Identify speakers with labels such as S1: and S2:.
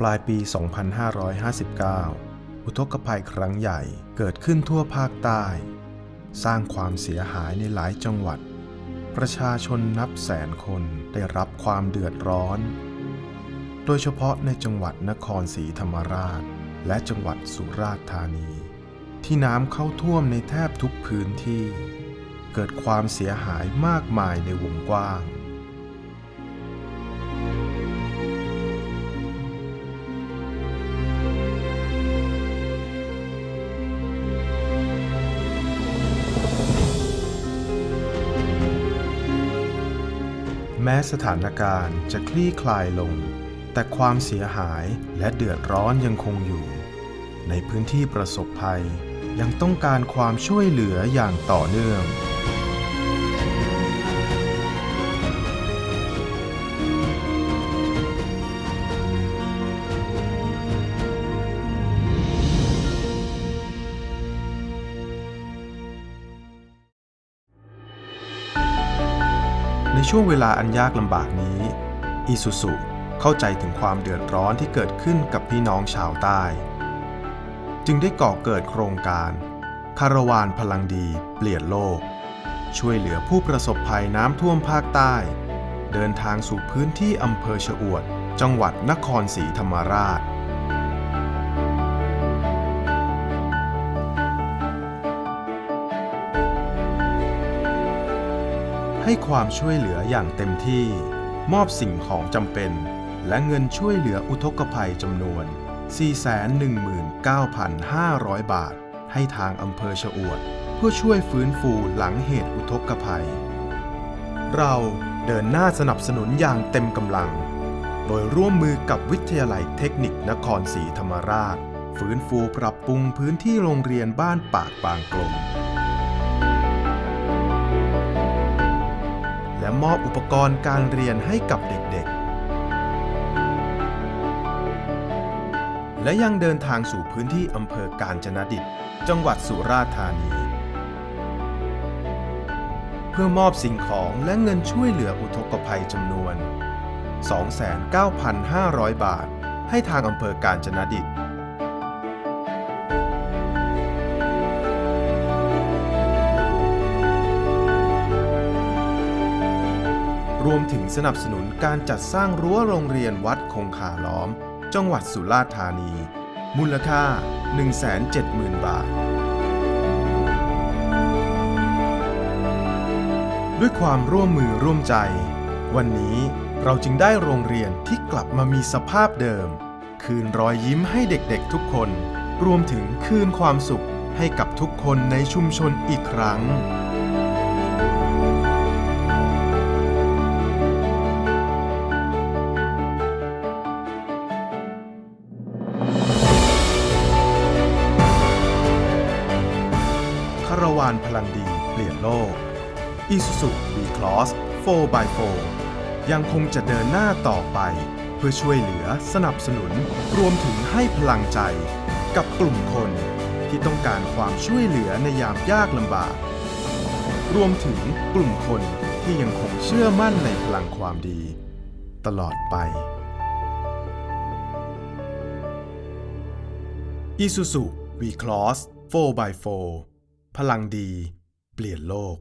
S1: ปลายปี 2559 อุทกภัยครั้งใหญ่เกิดขึ้นทั่วภาคใต้ สร้างความเสียหายในหลายจังหวัด ประชาชนนับแสนคนได้รับความเดือดร้อน โดยเฉพาะในจังหวัดนครศรีธรรมราช และจังหวัดสุราษฎร์ธานี ที่น้ำเข้าท่วมในแทบทุกพื้นที่ เกิดความเสียหายมากมายในวงกว้าง ม้สถานการณ์จะคลี่คลายลง แต่ความเสียหายและเดือดร้อนยังคงอยู่ ในพื้นที่ประสบภัยยังต้องการความช่วยเหลืออย่างต่อเนื่อง ในช่วงเวลาอันยากลำบากนี้อีซูซุเข้าใจถึงความเดือดร้อนที่เกิดขึ้นกับพี่น้องชาวใต้ จึงได้ก่อเกิดโครงการ คาราวานพลังดีเปลี่ยนโลก ช่วยเหลือผู้ประสบภัยน้ำท่วมภาคใต้ เดินทางสู่พื้นที่อำเภอชะอวด จังหวัดนครศรีธรรมราช ให้ความช่วยเหลืออย่างเต็มที่ มอบสิ่งของจำเป็น และเงินช่วยเหลืออุทกภัยจำนวน 419,500 บาท ให้ทางอำเภอชะอวด เพื่อช่วยฟื้นฟูหลังเหตุอุทกภัย เราเดินหน้าสนับสนุนอย่างเต็มกำลัง โดยร่วมมือกับวิทยาลัยเทคนิคนครศรีธรรมราช ฟื้นฟูปรับปรุงพื้นที่โรงเรียนบ้านปากบางกลม และมอบอุปกรณ์การเรียนให้กับเด็กๆ และยังเดินทางสู่พื้นที่อำเภอกาญจนดิต จังหวัดสุราษฎร์ธานี เพื่อมอบสิ่งของและเงินช่วยเหลืออุทกภัยจำนวน 29,500 บาท ให้ทางอำเภอกาญจนดิต รวมถึงสนับสนุนการจัดสร้างรั้วโรงเรียนวัดคงคาล้อม จังหวัดสุราษฎร์ธานี มูลค่า 170,000 บาท ด้วยความร่วมมือร่วมใจ วันนี้เราจึงได้โรงเรียนที่กลับมามีสภาพเดิม คืนรอยยิ้มให้เด็กๆทุกคน รวมถึงคืนความสุขให้กับทุกคนในชุมชนอีกครั้ง วานพลังดีเปลี่ยนโลก Isuzu V-Cross 4x4 ยังคงจะเดินหน้าต่อไป เพื่อช่วยเหลือสนับสนุนรวมถึงให้พลังใจ กับกลุ่มคนที่ต้องการความช่วยเหลือในยามยากลำบาก รวมถึงกลุ่มคนที่ยังคงเชื่อมั่นในพลังความดี ตลอดไป Isuzu V-Cross 4x4 พลังดี เปลี่ยนโลก